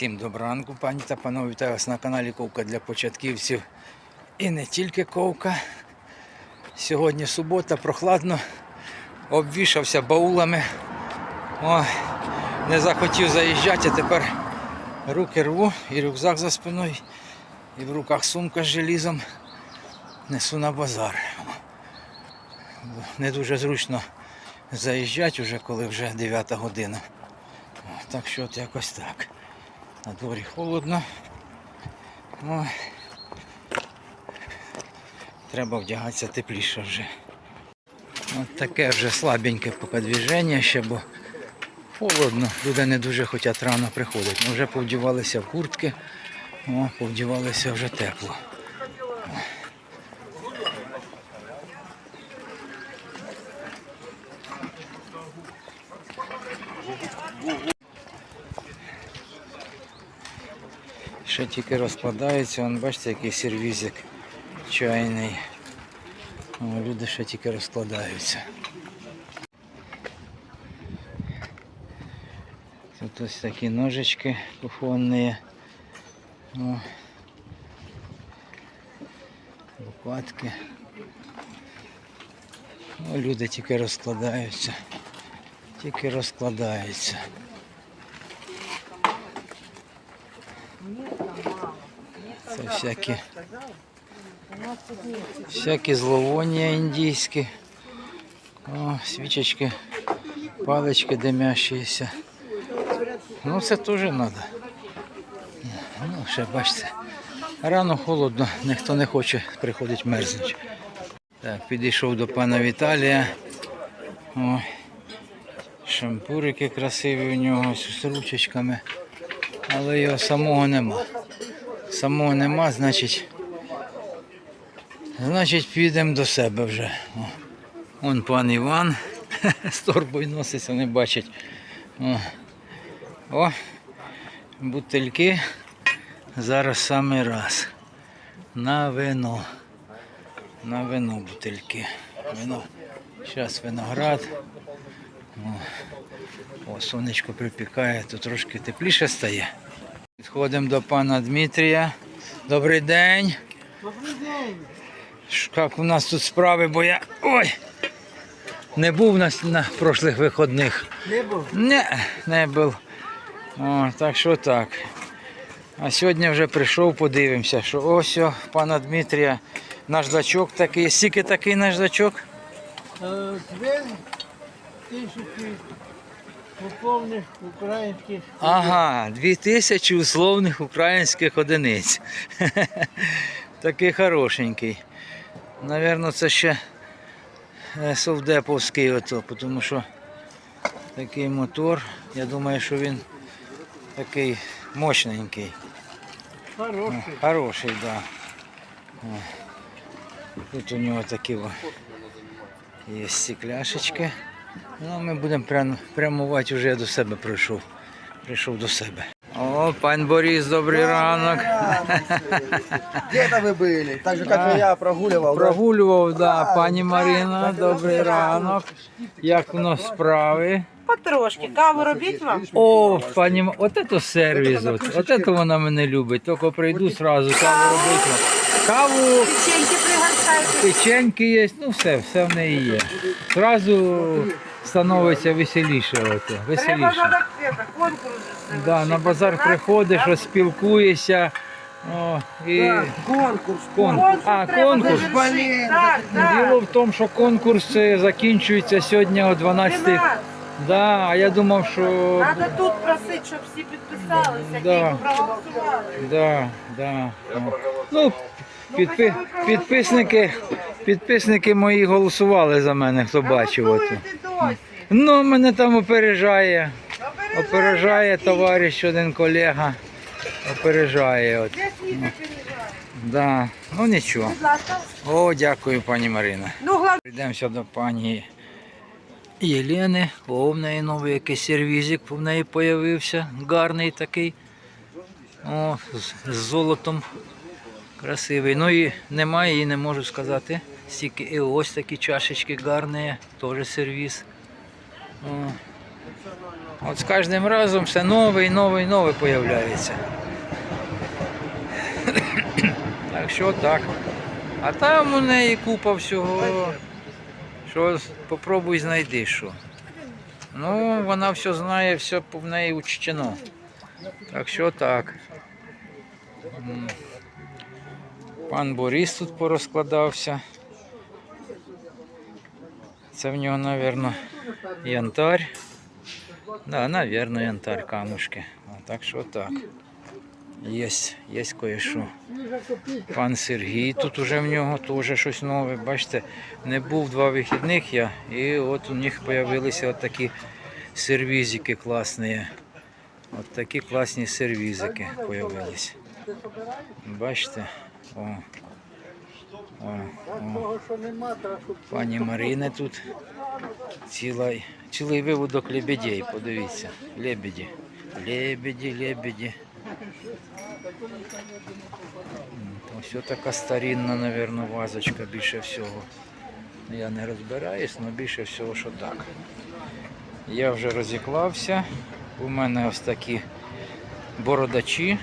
Всім доброго ранку, пані та панове. Вітаю вас на каналі Ковка для початківців. І не тільки ковка. Сьогодні субота, прохладно. Обвішався баулами. О, не захотів заїжджати, а тепер руки рву і рюкзак за спиною. І в руках сумка з желізом. Несу на базар. Не дуже зручно заїжджати вже, коли вже 9 година. Так що от якось так. На дворі холодно. Ой. Треба вдягатися тепліше вже. От таке вже слабеньке поки движення ще, бо холодно. Люди не дуже хочуть рано приходити. Ми вже повдівалися в куртки, о, повдівалися вже тепло. Ще тільки розкладається, вон бачите, який сервізик чайний. О, люди ще тільки розкладаються. Тут ось такі ножички кухонні. О. Лопатки. О, люди тільки розкладаються. Тільки розкладаються. Це всякі, всякі зловоння індійські. О, свічечки, палички димящіся. Ну це теж треба. Ну, ще бачите. Рано холодно, ніхто не хоче приходить мерзнуть. Так, підійшов до пана Віталія. О, шампурики красиві у нього з ручечками. Але його самого нема. Самого нема, значить. Значить, підемо до себе вже. О, Вон пан Іван з торбою носиться, не бачить. О, О бутильки. Зараз саме раз. На вино. На вино бутильки. Вино. Зараз виноград. О, о, сонечко припікає, то трошки тепліше стає. Підходимо до пана Дмитрія. Добрий день. Добрий день. Як у нас тут справи, бо я. Ой! Не був на, на прошлих виходних. Не був. Не, не був. О, так що так. А сьогодні вже прийшов, подивимося, що ось о, пана Дмитрія наждачок такий. Скільки такий наждачок? Е, Дві тисячі повних українських. Ага, 2000 условних українських одиниць. Такий хорошенький. Навірно, це ще е, совдеповський ото, тому що такий мотор. Я думаю, що він такий мощненький. Хороший. Хороший, так. Да. Тут у нього такі є стекляшечки. Ну, а ми будемо прям, прямувати, вже я до себе прийшов. Прийшов до себе. О, пан Борис, добрий ранок. Где-то вы были? Так же, как и я прогуливал. да? Прогулював, да, пані Марина, добрий ранок. Як у нас справи? Потрошки. Каву робіть вам? О, пані, М- от це сервіс, от, от це вона мене любить. Тільки прийду сразу каву робити. Каву, Печеньки є, ну все, все в неї є. Зразу становиться веселіше. Треба веселіше. конкурс. же Да, на базар приходиш, розспілкуєшся. О, і Конкурс. кон... А, треба конкурс. завершити. Так, Діло так. в тому, що конкурс е, закінчується сьогодні о 12. 12. Да, а я думав, що. Треба тут просити, щоб всі підписалися, Да. які проголосували. Да, да. О. Ну, підпи... підписники, підписники мої голосували за мене, хто бачив. Оце. Ну, мене там опережає. Опережає товариш, один колега. Опережає. От. Да. Ну нічого. О, дякую, пані Марина. Ну. Прийдемося до пані Єлени. О, в неї новий якийсь сервізик в неї з'явився. Гарний такий. О, з золотом. Красивий. Ну і немає, і не можу сказати. Стільки і ось такі чашечки гарні, теж сервіз. О. От з кожним разом все нове і нове і нове появляється. Так що так. А там у неї купа всього. Що попробуй знайди що. Ну, вона все знає, все в неї учтено. Так що так. Пан Борис тут порозкладався. Це в нього, мабуть, янтарь. Да, наверное, янтарь камушки. А, так що так. Єсть, єсть кое-що. Пан Сергій тут уже в нього теж щось нове. Бачите, не був два вихідних я, і от у них з'явилися от такі сервізики класні. От такі класні сервізики з'явилися. Бачите? О. О, о. Пані Марини тут ціла, цілий виводок лебедей, подивіться. Лебеді. Лебеді, лебеді. Ось така старинна, мабуть, вазочка більше всього. Я не розбираюсь, але більше всього, що так. Я вже розіклався. У мене ось такі бородачі.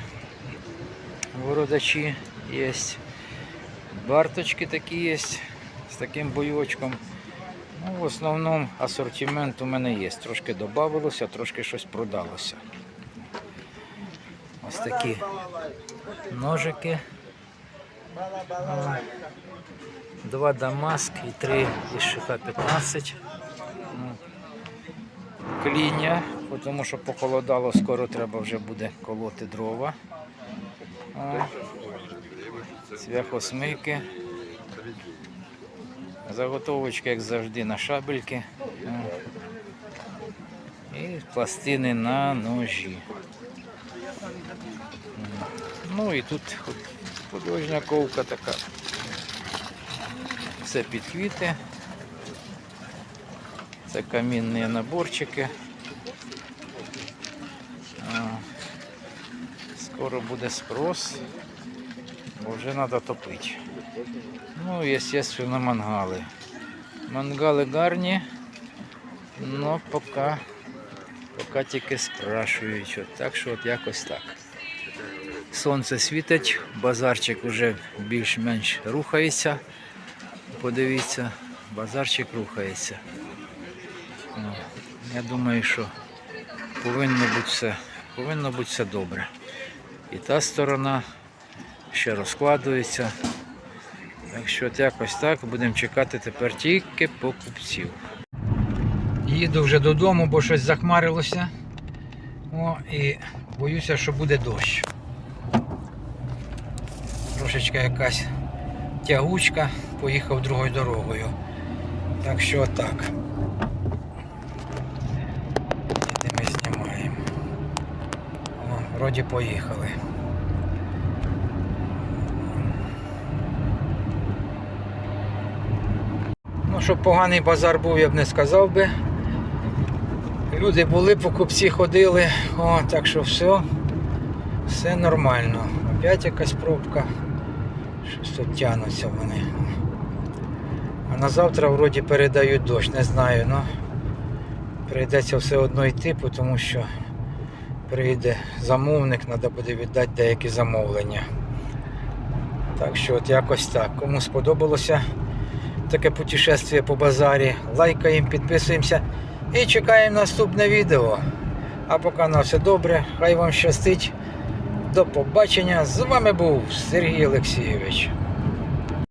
Бородачі є. Барточки такі є з таким бойочком. Ну, в основному асортимент у мене є. Трошки додавалося, трошки щось продалося. Ось такі ножики. Два Дамаск і три із ШХ-15. Ну, Кління, тому що похолодало, скоро треба вже буде колоти дрова. О, Цвяхосмики. Заготовочки, як завжди, на шабельки. І пластини на ножі. Ну і тут художня ковка така. Все під квіти. Це камінні наборчики. Скоро буде спрос, бо вже треба топити. Ну, естественно, мангали. Мангали гарні, але поки, поки тільки спрашують. Так що от якось так. Сонце світить, базарчик вже більш-менш рухається. Подивіться, базарчик рухається. Ну, Я думаю, що повинно бути все, повинно бути все добре. І та сторона ще розкладується. Так що от якось так будемо чекати тепер тільки покупців. Їду вже додому, бо щось захмарилося. О, і боюся, що буде дощ. Трошечка якась тягучка, поїхав другою дорогою. Так що так. Де ми знімаємо. О, вроді поїхали. Ну, щоб поганий базар був, я б не сказав би. Люди були, покупці ходили, о, так що все, все нормально. Опять якась пробка. Щось тут тягнуться вони. А на завтра вроді передають дощ, не знаю, ну прийдеться все одно йти, тому що прийде замовник, треба буде віддати деякі замовлення. Так що от якось так. Кому сподобалося таке путешествие по базарі, лайкаємо, підписуємося і чекаємо наступне відео. А поки на все добре, хай вам щастить. До побачення. З вами був Сергій Олексійович.